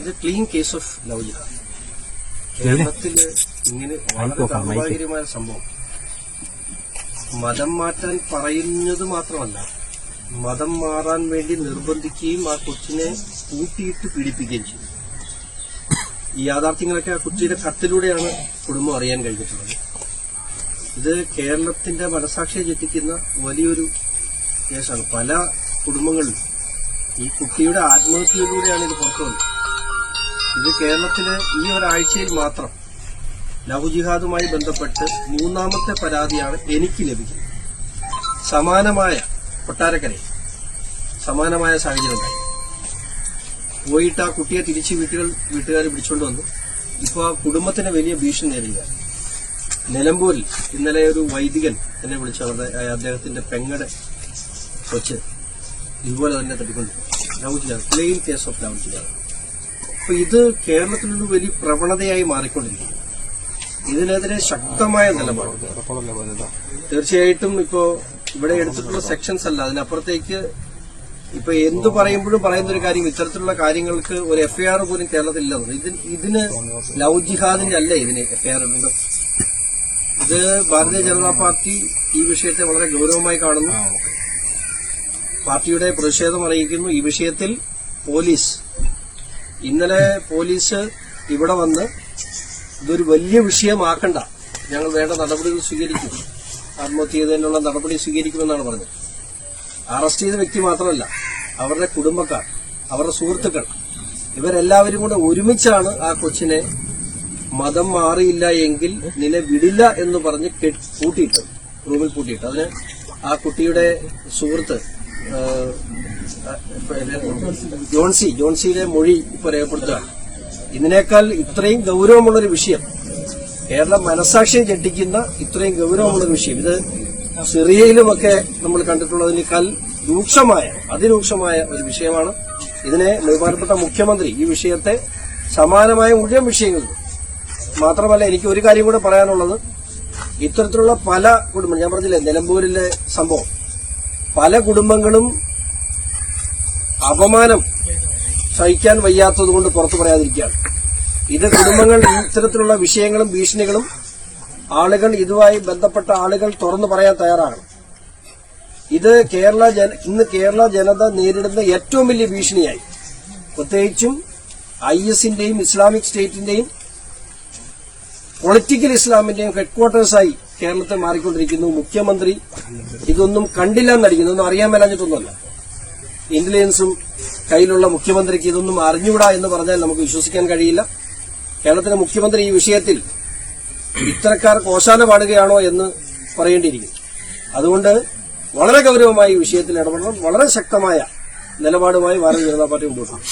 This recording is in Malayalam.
ഇത് clean case of love jihad കേരളത്തിൽ ഇങ്ങനെ വളരെ ദൗർഭാഗ്യകരമായ സംഭവം. മതം മാറ്റാൻ പറയുന്നത് മാത്രമല്ല മതം മാറാൻ വേണ്ടി നിർബന്ധിക്കുകയും ആ കൊച്ചിനെ കൂട്ടിയിട്ട് പീഡിപ്പിക്കുകയും ചെയ്തു. ഈ യാഥാർത്ഥ്യങ്ങളൊക്കെ ആ കൊച്ചിയുടെ കത്തിലൂടെയാണ് കുടുംബം അറിയാൻ കഴിഞ്ഞിട്ടുള്ളത്. ഇത് കേരളത്തിന്റെ മനസാക്ഷിയെ ചെത്തിക്കുന്ന വലിയൊരു കേസാണ്. പല കുടുംബങ്ങളിലും ഈ കുട്ടിയുടെ ആത്മഹത്യയിലൂടെയാണ് ഇത് പുറത്തു വന്നത് ഇത് കേരളത്തിലെ ഈ ഒരാഴ്ചയിൽ മാത്രം ലഹുജിഹാദുമായി ബന്ധപ്പെട്ട് മൂന്നാമത്തെ പരാതിയാണ് എനിക്ക് ലഭിക്കുന്നത്. സമാനമായ കൊട്ടാരക്കരയിൽ സമാനമായ സാഹചര്യം ഉണ്ടായി പോയിട്ട് ആ കുട്ടിയെ തിരിച്ച് വീട്ടുകൾ വീട്ടുകാർ പിടിച്ചുകൊണ്ട് വന്നു. ഇപ്പോൾ ആ കുടുംബത്തിന് വലിയ ഭീഷണി നേരിടുകയാണ്. നിലമ്പൂരിൽ ഇന്നലെ ഒരു വൈദികൻ എന്നെ വിളിച്ചു. അദ്ദേഹത്തിന്റെ പെങ്ങടെ കൊച്ച് ഇതുപോലെ തന്നെ തട്ടിക്കൊണ്ട് love jihad plain case of jihad. അപ്പൊ ഇത് കേരളത്തിലൊരു വലിയ പ്രവണതയായി മാറിക്കൊണ്ടിരിക്കുന്നു. ഇതിനെതിരെ ശക്തമായ നിലപാട്. തീർച്ചയായിട്ടും ഇപ്പോ ഇവിടെ എടുത്തിട്ടുള്ള സെക്ഷൻസ് അല്ല. അതിനപ്പുറത്തേക്ക് ഇപ്പൊ എന്ത് പറയുമ്പോഴും പറയുന്ന ഒരു കാര്യം ഇത്തരത്തിലുള്ള കാര്യങ്ങൾക്ക് ഒരു എഫ്ഐആർ പോലും കേരളത്തിൽ ഇല്ലെന്ന് ഇതിന് ഇതിന് ലവ് അല്ലേ ഇതിന് എഫ്ഐആർ ഉണ്ട്. ഇത് ഭാരതീയ ജനതാ പാർട്ടി ഈ വിഷയത്തെ വളരെ ഗൗരവമായി കാണുന്നു. പാർട്ടിയുടെ പ്രതിഷേധം അറിയിക്കുന്നു. ഈ വിഷയത്തിൽ പോലീസ് ഇന്നലെ പോലീസ് ഇവിടെ വന്ന് ഇതൊരു വലിയ വിഷയമാക്കണ്ട. ഞങ്ങൾ വേണ്ട നടപടികൾ സ്വീകരിക്കും. ആത്മഹത്യ ചെയ്തതിനുള്ള നടപടി സ്വീകരിക്കുമെന്നാണ് പറഞ്ഞത്. അറസ്റ്റ് ചെയ്ത വ്യക്തി മാത്രമല്ല അവരുടെ കുടുംബക്കാർ അവരുടെ സുഹൃത്തുക്കൾ ഇവരെല്ലാവരും കൂടെ ഒരുമിച്ചാണ് ആ കൊച്ചിനെ മതം മാറിയില്ല എങ്കിൽ നിന്നെ വിടില്ല എന്ന് പറഞ്ഞ് കൂട്ടിയിട്ട് റൂമിൽ പൂട്ടിയിട്ട് അതിന് ആ കുട്ടിയുടെ സുഹൃത്ത് ജോൺസി ജോൺസിയുടെ മൊഴി ഇപ്പൊ രേഖപ്പെടുത്തുകയാണ് ഇതിനേക്കാൾ ഇത്രയും ഗൗരവമുള്ളൊരു വിഷയം കേരളം മനസാക്ഷിയെ ഞെട്ടിക്കുന്ന ഇത്രയും ഗൗരവമുള്ളൊരു വിഷയം. ഇത് സിറിയയിലുമൊക്കെ നമ്മൾ കണ്ടിട്ടുള്ളതിനേക്കാൾ രൂക്ഷമായ അതിരൂക്ഷമായ ഒരു വിഷയമാണ്. ഇതിനെ ബഹുമാനപ്പെട്ട മുഖ്യമന്ത്രി ഈ വിഷയത്തെ സമാനമായ മുഴുവൻ വിഷയങ്ങളിൽ മാത്രമല്ല എനിക്ക് ഒരു കാര്യം കൂടെ പറയാനുള്ളത്. ഇത്തരത്തിലുള്ള പല കുടുംബം ഞാൻ പറഞ്ഞില്ലേ നിലമ്പൂരിലെ സംഭവം. പല കുടുംബങ്ങളും അപമാനം സഹിക്കാൻ വയ്യാത്തത് കൊണ്ട് പുറത്തു പറയാതിരിക്കുകയാണ്. ഇത് കുടുംബങ്ങൾ ഇത്തരത്തിലുള്ള വിഷയങ്ങളും ഭീഷണികളും ആളുകൾ ഇതുമായി ബന്ധപ്പെട്ട ആളുകൾ തുറന്നു പറയാൻ തയ്യാറാകണം. ഇത് കേരള ജന ഇന്ന് കേരള ജനത നേരിടുന്ന ഏറ്റവും വലിയ ഭീഷണിയായി. പ്രത്യേകിച്ചും ഐ എസിന്റെയും ഇസ്ലാമിക് സ്റ്റേറ്റിന്റെയും പൊളിറ്റിക്കൽ ഇസ്ലാമിന്റെയും ഹെഡ്ക്വാർട്ടേഴ്സായി കേരളത്തെ മാറിക്കൊണ്ടിരിക്കുന്നു മുഖ്യമന്ത്രി. ഇതൊന്നും കണ്ടില്ല എന്നടിക്കുന്നു ഒന്നും അറിയാൻ മേലാഞ്ഞിട്ടൊന്നുമല്ല. ഇന്റലിജൻസും കയ്യിലുള്ള മുഖ്യമന്ത്രിക്ക് ഇതൊന്നും അറിഞ്ഞുകൂടാ എന്ന് പറഞ്ഞാൽ നമുക്ക് വിശ്വസിക്കാൻ കഴിയില്ല. കേരളത്തിലെ മുഖ്യമന്ത്രി ഈ വിഷയത്തിൽ ഇത്തരക്കാർ കോശാല പാടുകയാണോ എന്ന് പറയേണ്ടിയിരിക്കും. അതുകൊണ്ട് വളരെ ഗൗരവമായി വിഷയത്തിൽ ഇടപെടണം. വളരെ ശക്തമായ നിലപാടുമായി ഭാരതീയ ജനതാ പാർട്ടി മുമ്പോട്ട് പോകും